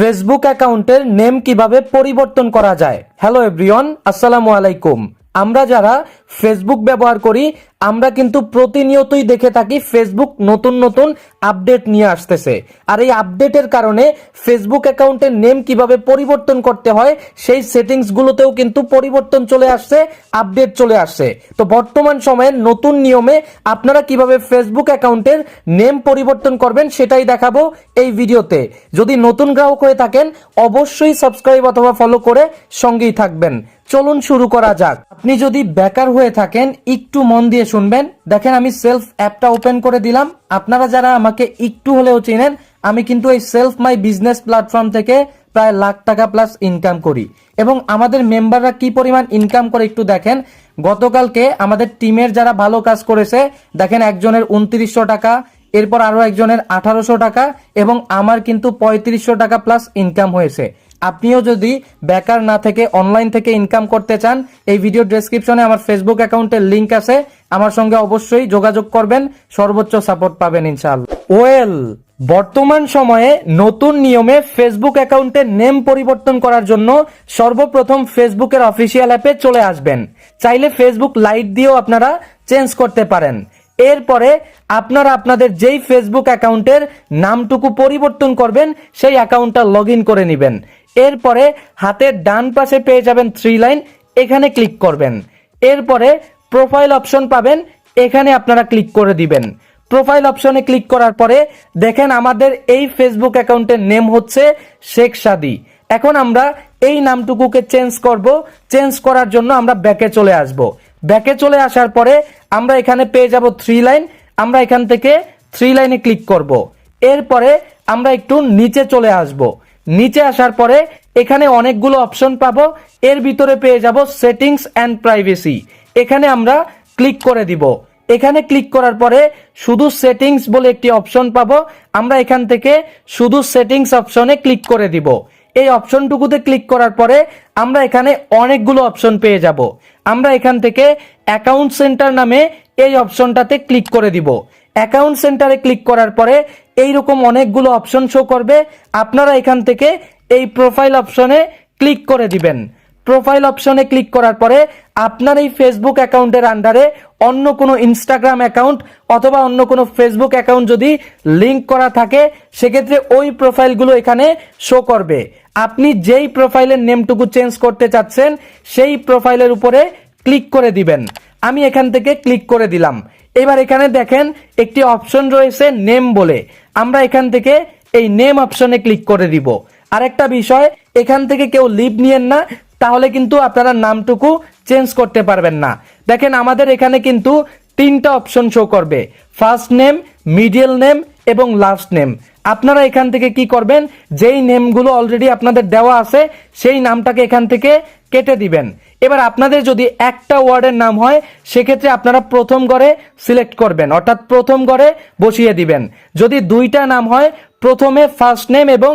Facebook অ্যাকাউন্টের name কীভাবে পরিবর্তন করা যায়? হ্যালো এভরিওয়ান আসসালামু আলাইকুম। আমরা যারা ফেসবুক ব্যবহার করি, আমরা কিন্তু প্রতিনিয়তই দেখে থাকি ফেসবুক নতুন নতুন আপডেট নিয়ে আসতেছে। আর এই আপডেটের কারণে ফেসবুক অ্যাকাউন্টের নেম কীভাবে পরিবর্তন করতে হয়, সেই সেটিংসগুলোতেও কিন্তু পরিবর্তন চলে আসছে আপডেট চলে আসছে। তো বর্তমান সময়ে নতুন নিয়মে আপনারা কীভাবে ফেসবুক অ্যাকাউন্টের নেম পরিবর্তন করবেন সেটাই দেখাবো এই ভিডিওতে। যদি নতুন গ্রাহক হয়ে থাকেন, অবশ্যই সাবস্ক্রাইব অথবা ফলো করে সঙ্গেই থাকবেন। চলুন শুরু করা যাক। আপনি যদি বেকার হয়ে থাকেন, একটু মন দিয়ে শুনবেন। দেখেন, আমি সেলফ অ্যাপটা ওপেন করে দিলাম। আপনারা যারা আমাকে একটু হলেও চেনেন, আমি কিন্তু এই সেলফ মাই বিজনেস প্ল্যাটফর্ম থেকে প্রায় লাখ টাকা প্লাস ইনকাম করি। এবং আমাদের মেম্বাররা কি পরিমাণ ইনকাম করে একটু দেখেন। গতকালকে আমাদের টিমের যারা ভালো কাজ করেছে, দেখেন, একজনের উনত্রিশশো টাকা, এরপর আরও একজনের আঠারোশো টাকা, এবং আমার কিন্তু পঁয়ত্রিশশো টাকা প্লাস ইনকাম হয়েছে। আপনিও যদি বেকার না থেকে অনলাইন থেকে ইনকাম করতে চান, এই ভিডিও ডেসক্রিপশনে আমার ফেসবুক অ্যাকাউন্টের লিংক আছে। আমার সঙ্গে অবশ্যই যোগাযোগ করবেন, সর্বোচ্চ সাপোর্ট পাবেন ইনশাআল্লাহ। ওয়েল, বর্তমান সময়ে নতুন নিয়মে ফেসবুক অ্যাকাউন্টের নেম পরিবর্তন করার জন্য সর্বপ্রথম ফেসবুকের অফিসিয়াল অ্যাপে চলে আসবেন। চাইলে ফেসবুক লাইট দিয়েও আপনারা চেঞ্জ করতে পারেন। এরপরে আপনারা আপনাদের যেই ফেসবুক অ্যাকাউন্টের নামটুকু পরিবর্তন করবেন, সেই অ্যাকাউন্টটা লগ করে নেবেন। এরপরে হাতের ডান পাশে পেয়ে যাবেন থ্রি লাইন এখানে ক্লিক করবেন। এরপরে প্রোফাইল অপশন পাবেন, এখানে আপনারা ক্লিক করে দিবেন। প্রোফাইল অপশনে ক্লিক করার পরে দেখেন আমাদের এই ফেসবুক অ্যাকাউন্টের নেম হচ্ছে শেখ সাদি। এখন আমরা এই নামটুকুকে চেঞ্জ করব। চেঞ্জ করার জন্য আমরা ব্যাকে চলে আসব। ব্যাকে চলে আসার পরে আমরা এখানে পেয়ে যাব থ্রি লাইন আমরা এখান থেকে থ্রি লাইনে ক্লিক করব। এরপরে আমরা একটু নিচে চলে আসব। নিচে আসার পরে এখানে অনেকগুলো অপশন পাবো। এর ভিতরে পেয়ে যাব সেটিংস অ্যান্ড প্রাইভেসি এখানে আমরা ক্লিক করে দিব। এখানে ক্লিক করার পরে শুধু সেটিংস বলে একটি অপশন পাবো। আমরা এখান থেকে শুধু সেটিংস অপশনে ক্লিক করে দিব। এই অপশনটুকুতে ক্লিক করার পরে আমরা এখানে অনেকগুলো অপশন পেয়ে যাব। আমরা এখান থেকে অ্যাকাউন্ট সেন্টার নামে এই অপশনটাতে ক্লিক করে দিব। অ্যাকাউন্ট সেন্টারে ক্লিক করার পরে এইরকম অনেকগুলো অপশন শো করবে। আপনারা এখান থেকে এই প্রোফাইল অপশনে ক্লিক করে দিবেন। প্রোফাইল অপশনে ক্লিক করার পরে আপনার এই ফেসবুক অ্যাকাউন্টের আন্ডারে অন্য কোনো ইনস্টাগ্রাম অ্যাকাউন্ট অথবা অন্য কোনো ফেসবুক অ্যাকাউন্ট যদি লিংক করা থাকে, সেক্ষেত্রে ওই প্রোফাইলগুলো এখানে শো করবে। আপনি যেই প্রোফাইলের নেমটুকু চেঞ্জ করতে চাচ্ছেন, সেই প্রোফাইলের উপরে ক্লিক করে দিবেন। আমি এখান থেকে ক্লিক করে দিলাম। এবার এখানে দেখেন একটি অপশন রয়েছে নেম বলে। আমরা এখান থেকে এই নেম অপশনে ক্লিক করে দিব। আরেকটা বিষয়, এখান থেকে কেউ লিভ নিয়েন না, তাহলে কিন্তু আপনারা নামটুকু চেঞ্জ করতে পারবেন না। দেখেন আমাদের এখানে কিন্তু তিনটা অপশন শো করবে। ফার্স্ট নেম মিডিয়াল নেম এবং লাস্ট নেম। আপনারা এখান থেকে কি করবেন, যেই নেমগুলো অলরেডি আপনাদের দেওয়া আছে, সেই নামটাকে এখান থেকে কেটে দিবেন। এবার আপনাদের যদি একটা ওয়ার্ডের নাম হয়, সেক্ষেত্রে আপনারা প্রথম ঘরে সিলেক্ট করবেন, অর্থাৎ প্রথম ঘরে বসিয়ে দিবেন। যদি দুইটা নাম হয়, প্রথমে ফার্স্ট নেম এবং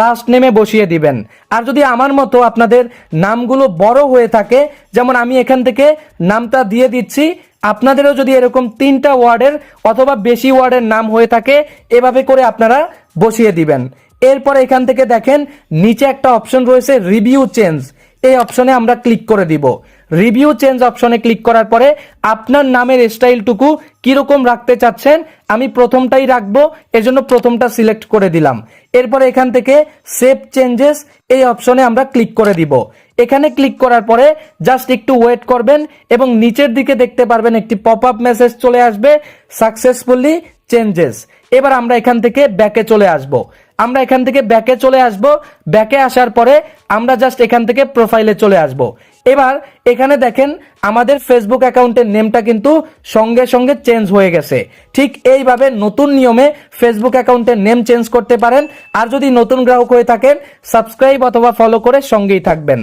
লাস্ট নেমে বসিয়ে দিবেন। আর যদি আমার মতো আপনাদের নামগুলো বড় হয়ে থাকে, যেমন আমি এখান থেকে নামটা দিয়ে দিচ্ছি, আপনাদেরও যদি এরকম তিনটা ওয়ার্ডের অথবা বেশি ওয়ার্ডের নাম হয়ে থাকে, এভাবে করে আপনারা বসিয়ে দিবেন। এরপর এখান থেকে দেখেন, নিচে একটা অপশন রয়েছে রিভিউ চেঞ্জ এই অপশনে আমরা ক্লিক করে দিব। রিভিউ চেঞ্জ অপশনে ক্লিক করার পরে আপনার নামের স্টাইলটুকু কীরকম রাখতে চাচ্ছেন, আমি প্রথমটাই রাখব, এজন্য প্রথমটা সিলেক্ট করে দিলাম। এরপরে এখান থেকে সেভ চেঞ্জেস এই অপশনে আমরা ক্লিক করে দিব। এখানে ক্লিক করার পরে জাস্ট একটু ওয়েট করবেন এবং নিচের দিকে দেখতে পারবেন একটি পপ আপ মেসেজ চলে আসবে সাকসেসফুলি চেঞ্জেস এবার আমরা এখান থেকে ব্যাকে চলে আসব। আমরা এখান থেকে ব্যাকে চলে আসব। ব্যাকে আসার পরে আমরা জাস্ট এখান থেকে প্রোফাইলে চলে আসব। এবার এখানে দেখেন আমাদের ফেসবুক অ্যাকাউন্টের নেমটা কিন্তু সঙ্গে সঙ্গে চেঞ্জ হয়ে গেছে। ঠিক এইভাবে নতুন নিয়মে ফেসবুক অ্যাকাউন্টের নেম চেঞ্জ করতে পারেন। আর যদি নতুন গ্রাহক হয়ে থাকেন সাবস্ক্রাইব অথবা ফলো করে সঙ্গেই থাকবেন।